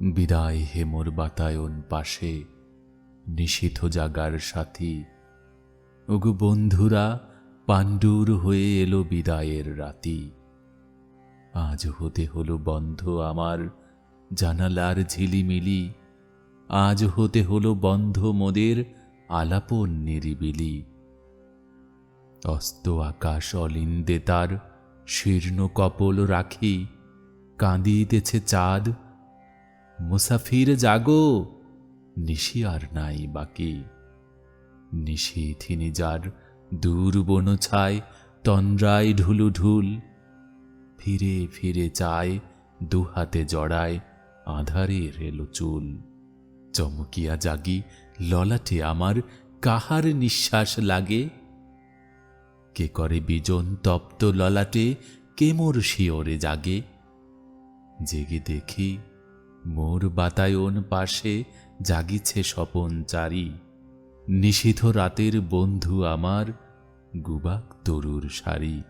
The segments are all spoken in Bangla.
বিদায় হে মোর বাতায়ন পাশে, নিষিদ্ধ জাগার সাথী। ওগো বন্ধুরা, পাণ্ডুর হয়ে এলো বিদায়ের রাতি। আজ হতে হলো বন্ধ আমার জানালার ঝিলিমিলি। আজ হতে হলো বন্ধ মোদের আলাপন নিরিবিলি। অস্ত আকাশ অলিন্দে তার শীর্ণ কপল রাখি, কাঁদিতেছে চাঁদ মুসাফির জাগো, নিশি আর নাই বাকি। নিশি থিনি যার দূর বন ছায়, তন্দ্রায় ঢুলু ঢুল। ফিরে ফিরে চায়, দুহাতে জড়ায় আধারে রেলো চুল। চমকিয়া জাগি, ললাটে আমার, কাহার নিঃশ্বাস লাগে? কে করে বিজন তপ্ত ললাটে, কে মোর শিওরে জাগে? জেগে দেখি মোর বাতায়ন পাশে জাগিছে স্বপন চারি। নিষিদ্ধ রাতের বন্ধু আমার গুবাক তরুর শাড়ি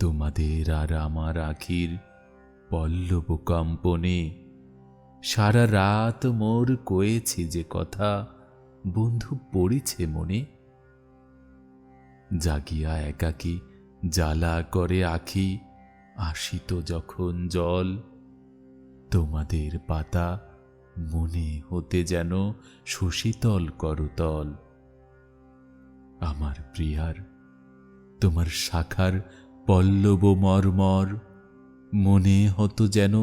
তোমাদের আর আমার আখির পল্লব কম্পনে, সারা রাত মোর কয়েছি যে কথা বন্ধু পড়িছে মনে। জাগিয়া একাকী জ্বালা করে আখি, আসিত যখন জল তোমাদের পাতা মনে হতে যেন সুশীতল করতল। আমার প্রিয়ার, তোমার শাখার পল্লব মর্মর, মনে হতো যেন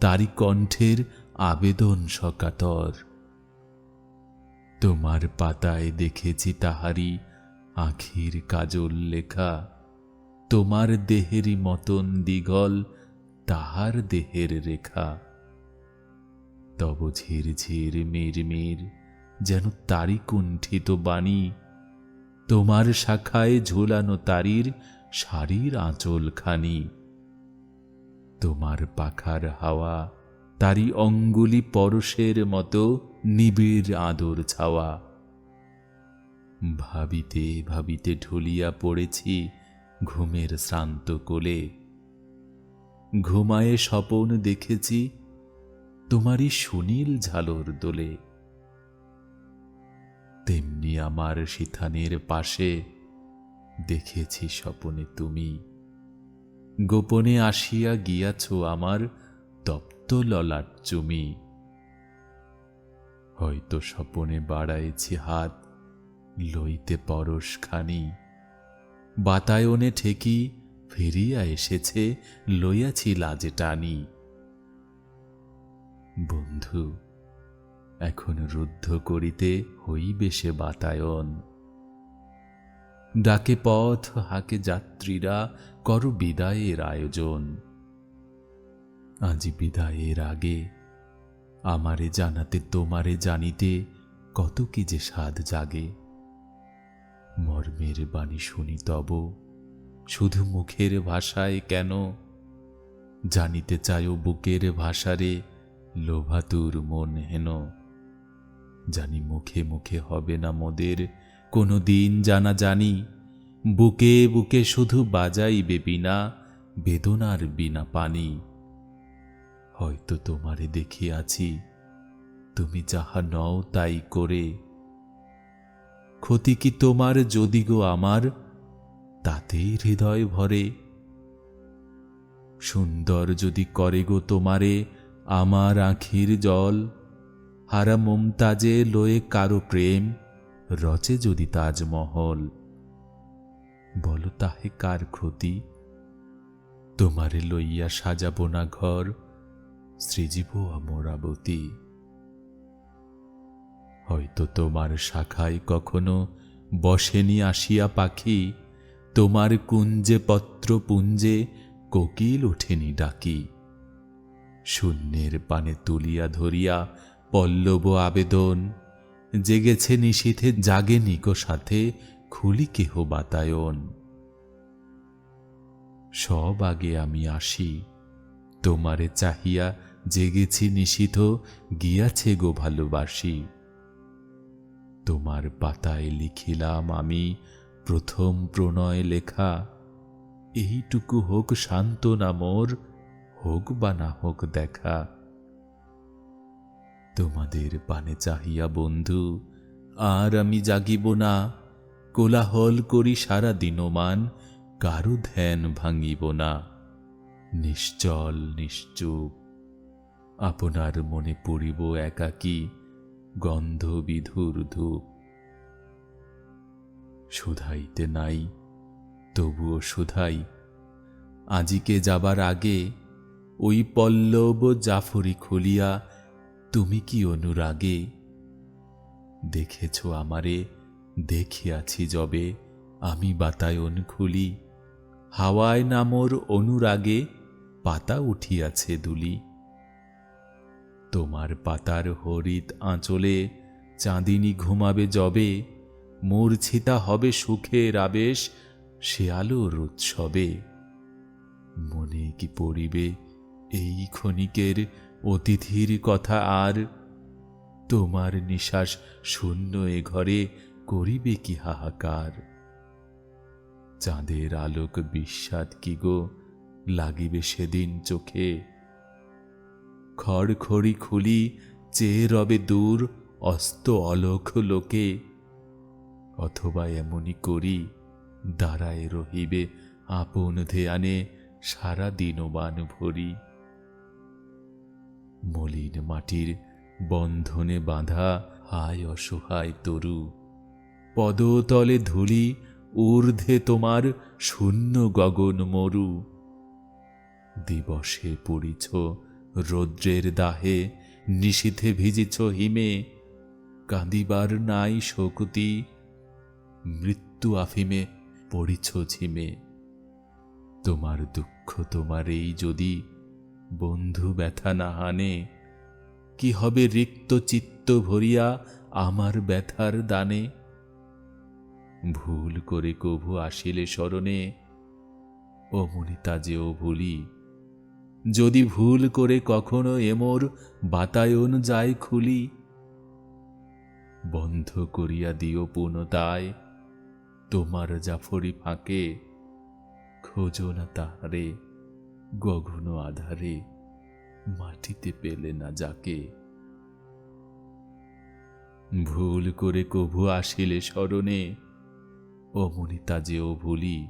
তারি কণ্ঠের আবেদন সকাতর। তোমার পাতায় দেখেছি তাহারি আখির কাজল লেখা, তোমার দেহেরই মতন দিগল তাহার দেহের রেখা। তব ঝির ঝির মিরমির যেন তারি কুণ্ঠিত বাণী। তোমার শাখায় ঝোলানো তারির শাড়ির আঁচল খানি তোমার পাখার হাওয়া তারি অঙ্গুলি পরশের মতো নিবিড় আদর ছাওয়া। ভাবিতে ভাবিতে ঢুলিয়া পড়েছি ঘুমের শ্রান্ত কোলে। ঘুমায়ে স্বপন দেখেছি তোমারই সুনীল ঝালর দোলে। তেমনি আমার সিথানের পাশে দেখেছি স্বপনে তুমি। গোপনে আসিয়া গিয়াছ আমার তপ্ত ললাট চুমি। হয়তো স্বপনে বাড়াইছি হাত, লইতে পরশ খানি। বাতায়নে ঠেকি ফিরিয়া এসেছে, লইয়াছি লাজে টানি। বন্ধু, এখন রুদ্ধ করিতে হইবে সে বাতায়ন। ডাকে পথ, হাকে যাত্রীরা, কর বিদায়ের আয়োজন। আজি বিদায়ের আগে আমারে জানাতে, তোমারে জানিতে কত কি যে স্বাদ জাগে। মর্মের বাণী শুনি তব, শুধু মুখের ভাষায় কেন? জানিতে চায়ও বুকের ভাষারে লোভাতুর মন হেন। জানি মুখে মুখে হবে না মোদের কোনো দিন জানা জানি। বুকে বুকে শুধু বাজাইবে বিনা, বেদনার বিনা পানি। হয়তো তোমারে দেখিয়াছি, তুমি যাহা নও তাই করে। ক্ষতি কি তোমার যদি গো আমার, তাতেই হৃদয় ভরে। সুন্দর যদি করে গো তোমারে আমার আখির জল, হারা মমতাজে লয়ে কারও প্রেম, রচে যদি তাজমহল। বলো তাহে কার ক্ষতি? তোমারে লইয়া সাজাবো না ঘর, সৃজিব অমরাবতী। হয়তো তোমার শাখায় কখনো বসেনি আসিয়া পাখি, তোমার কুঞ্জে পত্র পুঞ্জে কোকিল ওঠেনি ডাকি। শূন্যের পানে তুলিয়া ধরিয়া পল্লব আবেদন। জেগেছে নিশীথে জাগে নিকো সাথে খুলি কেহ বাতায়ন। সব আগে আমি আসি, তোমারে চাহিয়া জেগেছি নিশীথ গিয়াছে গো ভালোবাসি। তোমার পাতায় লিখিলাম আমি প্রথম প্রণয় লেখা, এইটুকু হোক শান্ত না মোর হোক বা না হোক দেখা। তোমাদের পানে চাহিয়া বন্ধু, আর আমি জাগিব না। কোলাহল করি সারা দিনমান, কারও ধ্যান ভাঙিব না। নিশ্চল, নিশ্চুপ, আপনার মনে পড়িব একাকী গন্ধবিধুর ধূপ। শুধাইতে নাই, তবুও শুধাই, আজিকে যাবার আগে ওই পল্লব জাফরি খুলিয়া তুমি কি অনুরাগে? দেখেছ আমারে, দেখিয়াছি যবে আমি বাতায়ন খুলি। হাওয়ায় নামর অনুরাগে, পাতা উঠিয়াছে দুলি। তোমার পাতার হরিত আঁচলে চাঁদিনী ঘুমাবে যবে, মূর্ছিতা হবে সুখের আবেশ, সে আলোর উৎসবে। মনে কি পড়িবে এই ক্ষণিকের অতিথির কথা আর তোমার নিশ্বাস শূন্য এ ঘরে করিবে কি হাহাকার? চাঁদের আলোক বিস্বাদ কি গো লাগিবে সেদিন চোখে? খড়খড়ি খুলি চেয়ে রবে দূর অস্ত অলোক লোকে, অথবা এমনই করি দাঁড়ায় রহিবে আপন ধ্যানে সারা দিনবান ভরি। মলিন মাটির বন্ধনে বাঁধা হায় অসহায় তরু। পদতলে ধুলি ঊর্ধ্বে তোমার শূন্য গগন মরু। দিবসে পড়িছ রৌদ্রের দাহে, নিশীথে ভিজিছ হিমে, কাঁদিবার নাই শকুতি। মৃত্যু আফিমে পড়িছ ঝিমে। তোমার দুঃখ তোমার এই যদি বন্ধু ব্যথা না হানে, কি হবে রিক্ত চিত্ত ভরিয়া আমার ব্যথার দানে? ভুল করে কভু আসিলে স্মরণে অমনিতা যেও ভুলি। যদি ভুল করে কখনো এমোর বাতায়ন যায় খুলি, বন্ধ করিয়া দিও পুনতায় তোমার জাফরি ফাঁকে, খোঁজো না তাহারে। গগন আধারে মাটিতে পেলে না যাকে। ভুল করে কভু আসিলে স্মরণে অমনিতা যেও ভুলি,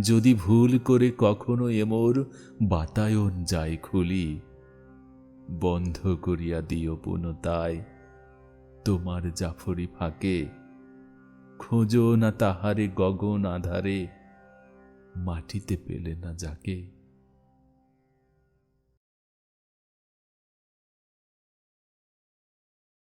যদি ভুল করে কখনো এমোর বাতায়ন যায় খুলি, বন্ধ করিয়া দিও পুনতায় তোমার জাফরি ফাঁকে। খোঁজো না তাহারে গগন আধারে, মাটিতে পেলে না যাকে।